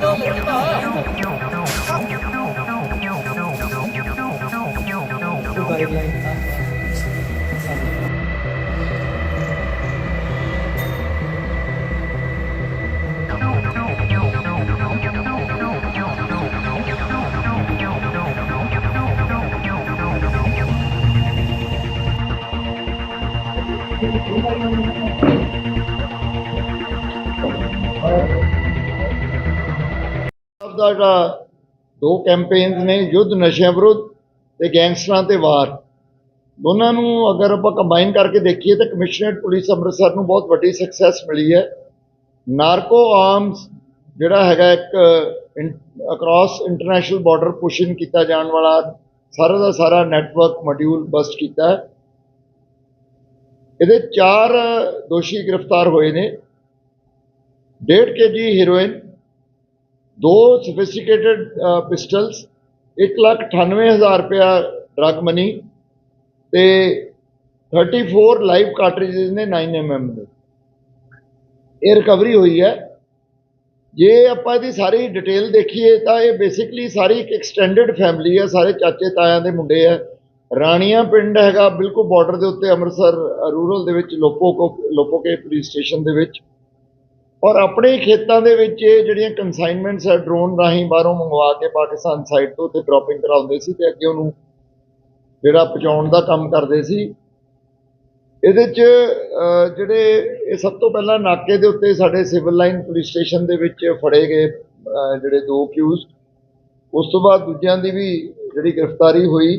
都别玩！看！都别玩！ਪੰਜਾਬ ਦਾ ਜਿਹੜਾ ਦੋ ਕੈਂਪੇਨਸ ਨੇ, ਯੁੱਧ ਨਸ਼ਿਆਂ ਵਿਰੁੱਧ ਤੇ ਗੈਂਗਸਟਰਾਂ ਤੇ ਵਾਰ। ਦੋਨਾਂ ਨੂੰ ਅਗਰ ਆਪਾਂ ਕੰਬਾਈਨ ਕਰਕੇ ਦੇਖੀਏ ਤਾਂ ਕਮਿਸ਼ਨਰੇਟ ਪੁਲਿਸ ਅੰਮ੍ਰਿਤਸਰ ਨੂੰ ਬਹੁਤ ਵੱਡੀ ਸਕਸੈਸ ਮਿਲੀ ਹੈ। ਨਾਰਕੋ ਆਰਮਸ ਜਿਹੜਾ ਹੈਗਾ ਇੱਕ ਅਕ੍ਰੋਸ ਇੰਟਰਨੈਸ਼ਨਲ ਬਾਰਡਰ ਪੁਸ਼ਨ ਕੀਤਾ ਜਾਣ ਵਾਲਾ ਸਾਰਾ ਦਾ ਸਾਰਾ ਨੈਟਵਰਕ ਮੋਡਿਊਲ ਬਸਟ ਕੀਤਾ ਹੈ। ਇਹਦੇ ਚਾਰ ਦੋਸ਼ੀ ਗ੍ਰਿਫਤਾਰ ਹੋਏ ਨੇ। 1.5 ਕੇਜੀ ਹੀਰੋਇਨ ਦੋ ਸੋਫਿਸਟੀਕੇਟਡ ਪਿਸਟਲਸ 198000 ਰੁਪਇਆ ਡਰਗ ਮਨੀ ਤੇ 34 ਲਾਈਵ ਕਾਰਟ੍ਰਿਜਸ ਨੇ 9mm ਦੇ। ਇਹ ਰਿਕਵਰੀ ਹੋਈ ਹੈ। ਜੇ ਆਪਾਂ ਇਹਦੀ ਸਾਰੀ ਡਿਟੇਲ ਦੇਖੀਏ ਤਾਂ ਇਹ ਬੇਸਿਕਲੀ ਸਾਰੀ ਇੱਕ ਐਕਸਟੈਂਡਡ ਫੈਮਿਲੀ ਹੈ। ਸਾਰੇ ਚਾਚੇ ਤਾਇਆਂ ਦੇ ਮੁੰਡੇ ਹੈ। ਰਾਣੀਆਂ ਪਿੰਡ ਹੈਗਾ ਬਿਲਕੁਲ ਬਾਰਡਰ ਦੇ ਉੱਤੇ ਅੰਮ੍ਰਿਤਸਰ ਰੂਰਲ ਦੇ ਵਿੱਚ, ਲੋਪੋ ਲੋਪੋਕੇ ਪੁਲਿਸ ਸਟੇਸ਼ਨ ਦੇ ਵਿੱਚ। ਔਰ ਆਪਣੇ ਹੀ ਖੇਤਾਂ ਦੇ ਵਿੱਚ ਇਹ ਜਿਹੜੀਆਂ ਕਨਸਾਈਨਮੈਂਟਸ ਹੈ ਡਰੋਨ ਰਾਹੀਂ ਬਾਹਰੋਂ ਮੰਗਵਾ ਕੇ ਪਾਕਿਸਤਾਨ ਸਾਈਡ ਤੋਂ ਤੇ ਡ੍ਰੌਪਿੰਗ ਕਰਾਉਂਦੇ ਸੀ ਤੇ ਅੱਗੇ ਉਹਨੂੰ ਜਿਹੜਾ ਪਹੁੰਚਾਉਣ ਦਾ ਕੰਮ ਕਰਦੇ ਸੀ। ਇਹਦੇ 'ਚ ਜਿਹੜੇ ਇਹ ਸਭ ਤੋਂ ਪਹਿਲਾਂ ਨਾਕੇ ਦੇ ਉੱਤੇ ਸਾਡੇ ਸਿਵਲ ਲਾਈਨ ਪੁਲਿਸ ਸਟੇਸ਼ਨ ਦੇ ਵਿੱਚ ਫੜੇ ਗਏ ਜਿਹੜੇ ਦੋ ਕਿਊਜ਼ ਉਸ ਤੋਂ ਬਾਅਦ ਦੂਜਿਆਂ ਦੀ ਵੀ ਜਿਹੜੀ ਗ੍ਰਿਫਤਾਰੀ ਹੋਈ।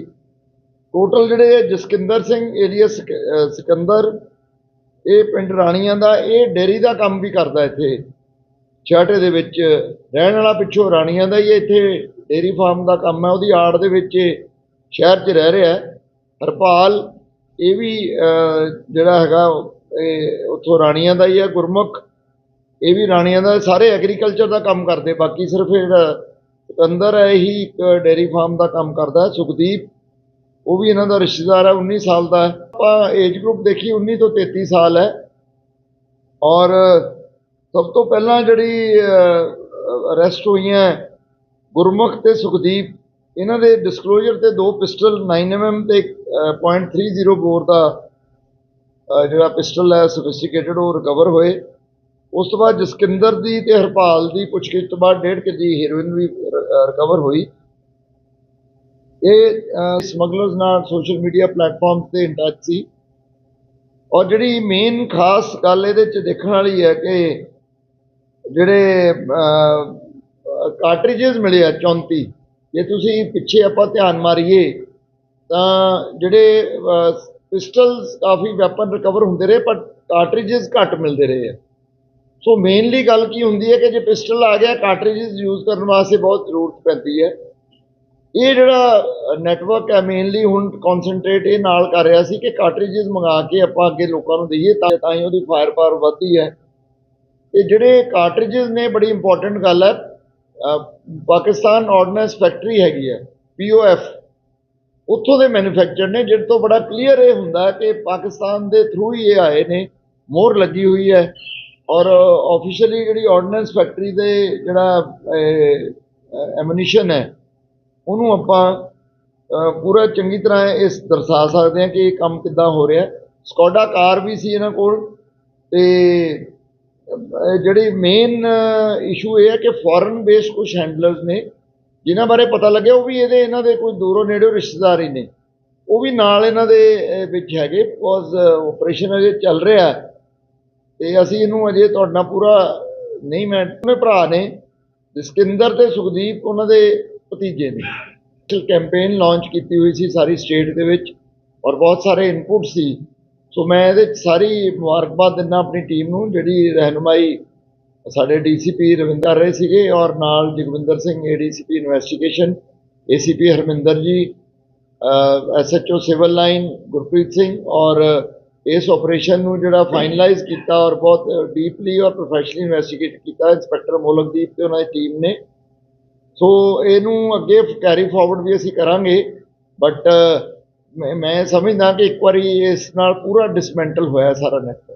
ਟੋਟਲ ਜਿਹੜੇ ਜਸਕਿੰਦਰ ਸਿੰਘ ਏਰੀਆ ਸਿਕੰਦਰ ਇਹ ਪਿੰਡ ਰਾਣੀਆਂ ਦਾ, ਇਹ ਡੇਰੀ ਦਾ ਕੰਮ ਵੀ ਕਰਦਾ ਇੱਥੇ। ਛਾਟੇ ਦੇ ਵਿੱਚ ਰਹਿਣ ਵਾਲਾ ਪਿੱਛੋਂ ਰਾਣੀਆਂ ਦਾ ਹੀ ਇੱਥੇ ਡੇਰੀ ਫਾਰਮ ਦਾ ਕੰਮ ਹੈ। ਉਹਦੀ ਆੜ ਦੇ ਵਿੱਚ ਇਹ ਸ਼ਹਿਰ 'ਚ ਰਹਿ ਰਿਹਾ ਹਰਪਾਲ, ਇਹ ਵੀ ਜਿਹੜਾ ਹੈਗਾ, ਇਹ ਉੱਥੋਂ ਰਾਣੀਆਂ ਦਾ ਹੀ ਹੈ, ਗੁਰਮੁਖ। ਇਹ ਵੀ ਰਾਣੀਆਂ ਦਾ, ਸਾਰੇ ਐਗਰੀਕਲਚਰ ਦਾ ਕੰਮ ਕਰਦੇ। ਬਾਕੀ ਸਿਰਫ ਜਿਹੜਾ ਸਿਕੰਦਰ ਹੈ, ਇਹੀ ਇੱਕ ਡੇਰੀ ਫਾਰਮ ਦਾ ਕੰਮ ਕਰਦਾ ਸੁਖਦੀਪ। ਉਹ ਵੀ ਇਹਨਾਂ ਦਾ ਰਿਸ਼ਤੇਦਾਰ ਹੈ 19 ਸਾਲ ਦਾ ਹੈ। ਆਪਾਂ ਏਜ ਗਰੁੱਪ ਦੇਖੀ 19 ਤੋਂ 33 ਸਾਲ ਹੈ। ਔਰ ਸਭ ਤੋਂ ਪਹਿਲਾਂ ਜਿਹੜੀ ਅਰੈਸਟ ਹੋਈਆਂ ਗੁਰਮੁਖ ਤੇ ਸੁਖਦੀਪ ਇਹਨਾਂ ਦੇ ਡਿਸਕਲੋਜ਼ਰ ਤੇ ਦੋ ਪਿਸਟਲ 9mm ਤੇ ਅਹ, .30 ਬੋਰ ਦਾ ਜਿਹੜਾ ਪਿਸਟਲ ਹੈ ਸੋਫਿਸਟੀਕੇਟਡ ਉਹ ਰਿਕਵਰ ਹੋਏ। ਉਸ ਤੋਂ ਬਾਅਦ ਜਸਕਿੰਦਰ ਦੀ ਤੇ ਹਰਪਾਲ ਦੀ ਪੁੱਛਗਿੱਛ ਤੋਂ ਬਾਅਦ 1.5 ਕੇਜੀ ਹੀਰੋਇਨ ਵੀ ਰਿਕਵਰ ਹੋਈ। ਇਹ ਸਮਗਲਰਸ ਨਾਲ ਸੋਸ਼ਲ ਮੀਡੀਆ ਪਲੇਟਫਾਰਮ ਤੇ ਇਨ ਸੀ। ਔਰ ਜਿਹੜੀ ਮੇਨ ਖਾਸ ਗੱਲ ਇਹਦੇ ਚ ਦੇਖਣ ਵਾਲੀ ਹੈ ਕਿ ਜਿਹੜੇ ਕਾਰਟ੍ਰਿਜਸ ਮਿਲੇ ਆ 34 ਜੇ ਤੁਸੀਂ ਪਿੱਛੇ ਆਪਾਂ ਧਿਆਨ ਮਾਰੀਏ, ਤਾਂ ਜਿਹੜੇ ਪਿਸਟਲਸ ਕਾਫੀ ਵੈਪਨ ਰਿਕਵਰ ਹੁੰਦੇ ਰਹੇ ਪਰ ਕਾਰਟ੍ਰਿਜਸ ਘੱਟ ਮਿਲਦੇ ਰਹੇ ਆ। ਸੋ ਮੇਨਲੀ ਗੱਲ ਕੀ ਹੁੰਦੀ ਹੈ ਕਿ ਜੇ ਪਿਸਟਲ ਆ ਗਿਆ ਕਾਰਟ੍ਰਿਜਸ ਯੂਜ਼ ਕਰਨ ਵਾਸਤੇ ਬਹੁਤ ਜ਼ਰੂਰਤ ਪੈਂਦੀ ਹੈ। ਇਹ ਜਿਹੜਾ ਨੈਟਵਰਕ ਹੈ ਮੇਨਲੀ ਹੁਣ ਕਨਸੈਂਟਰੇਟ ਇਹ ਨਾਲ ਕਰ ਰਿਹਾ ਸੀ ਕਿ ਕਾਰਟ੍ਰਿਜਸ ਮੰਗਾ ਕੇ ਆਪਾਂ ਅੱਗੇ ਲੋਕਾਂ ਨੂੰ ਦਈਏ ਤਾਂ ਤਾਂ ਹੀ ਉਹਦੀ ਫਾਇਰ ਪਾਵਰ ਵੱਧਦੀ ਹੈ। ਤੇ ਜਿਹੜੇ ਕਾਰਟ੍ਰਿਜਸ ਨੇ ਬੜੀ ਇੰਪੋਰਟੈਂਟ ਗੱਲ ਹੈ। ਪਾਕਿਸਤਾਨ ਆਰਡੀਨੈਂਸ ਫੈਕਟਰੀ ਹੈਗੀ ਹੈ ਪੀਓਐਫ ਉੱਥੋਂ ਦੇ ਮੈਨੂਫੈਕਚਰ ਨੇ, ਜਿਹਦੇ ਤੋਂ ਬੜਾ ਕਲੀਅਰ ਇਹ ਹੁੰਦਾ ਕਿ ਪਾਕਿਸਤਾਨ ਦੇ ਥਰੂ ਹੀ ਇਹ ਆਏ ਨੇ, ਮੋਹਰ ਲੱਗੀ ਹੋਈ ਹੈ। ਔਰ ਆਫੀਸ਼ੀਅਲੀ ਜਿਹੜੀ ਆਰਡੀਨੈਂਸ ਫੈਕਟਰੀ ਦੇ ਜਿਹੜਾ ਐਮੂਨੀਸ਼ਨ ਹੈ ਉਹਨੂੰ ਆਪਾਂ ਪੂਰਾ ਚੰਗੀ ਤਰ੍ਹਾਂ ਇਸ ਦਰਸਾ ਸਕਦੇ ਹਾਂ ਕਿ ਇਹ ਕੰਮ ਕਿੱਦਾਂ ਹੋ ਰਿਹਾ ਸਕੋਡਾ ਕਾਰ ਵੀ ਸੀ ਇਹਨਾਂ ਕੋਲ ਤੇ ਅਹ, ਜਿਹੜੀ ਮੇਨ ਇਸ਼ੂ ਇਹ ਹੈ ਕਿ ਫੋਰਨ ਬੇਸਡ ਕੁਝ ਹੈਂਡਲਰਸ ਨੇ ਜਿਨ੍ਹਾਂ ਬਾਰੇ ਪਤਾ ਲੱਗਿਆ ਉਹ ਵੀ ਇਹਦੇ ਇਹਨਾਂ ਦੇ ਕੋਈ ਦੂਰੋਂ ਨੇੜਿਓਂ ਰਿਸ਼ਤੇਦਾਰ ਹੀ ਨੇ। ਉਹ ਵੀ ਨਾਲ ਇਹਨਾਂ ਦੇ ਵਿੱਚ ਹੈਗੇ ਬਿਕੋਜ਼ ਆਪਰੇਸ਼ਨ ਅਜੇ ਚੱਲ ਰਿਹਾ ਹੈ। ਤੇ ਅਸੀਂ ਇਹਨੂੰ ਅਜੇ ਤੁਹਾਡਾ ਪੂਰਾ ਨਹੀਂ ਮੈਂ ਦੋਵੇਂ ਭਰਾ ਨੇ ਜਸਕਿੰਦਰ ਤੇ ਸੁਖਦੀਪ ਉਹਨਾਂ ਦੇ ਭਤੀਜੇ ਨੇ। ਕੈਂਪੇਨ ਲਾਂਚ ਕੀਤੀ ਹੋਈ ਸੀ ਸਾਰੀ ਸਟੇਟ ਦੇ ਵਿੱਚ ਔਰ ਬਹੁਤ ਸਾਰੇ ਇਨਪੁਟ ਸੀ। ਸੋ ਮੈਂ ਇਹਦੇ 'ਚ ਸਾਰੀ ਮੁਬਾਰਕਬਾਦ ਦਿੰਦਾ ਆਪਣੀ ਟੀਮ ਨੂੰ, ਜਿਹੜੀ ਰਹਿਨੁਮਾਈ ਸਾਡੇ ਡੀਸੀਪੀ ਰਵਿੰਦਰ ਰਹੇ ਸੀਗੇ ਔਰ ਨਾਲ Jagvinder Singh ADCP investigation ACP Harminder ji SHO civil line Gurpreet Singh ਔਰ ਇਸ ਆਪਰੇਸ਼ਨ ਨੂੰ ਜਿਹੜਾ ਫਾਈਨਲਾਈਜ਼ ਕੀਤਾ ਔਰ ਬਹੁਤ ਡੀਪਲੀ ਔਰ ਪ੍ਰੋਫੈਸ਼ਨਲੀ ਇਨਵੈਸਟੀਗੇਟ ਕੀਤਾ। ਇੰਸਪੈਕਟਰ ਮੋਲਕਦੀਪ ਤੇ ਉਹਨਾਂ ਦੀ ਟੀਮ ਨੇ। ਸੋ ਇਹਨੂੰ ਅੱਗੇ ਕੈਰੀ ਫਾਰਵਰਡ ਵੀ ਅਸੀਂ ਕਰਾਂਗੇ ਬਟ ਮੈਂ ਮੈਂ ਸਮਝਦਾ ਕਿ ਇੱਕ ਵਾਰੀ ਇਸ ਨਾਲ ਪੂਰਾ ਡਿਸਮੈਂਟਲ ਹੋਇਆ ਸਾਰਾ ਨੈਟਵਰਕ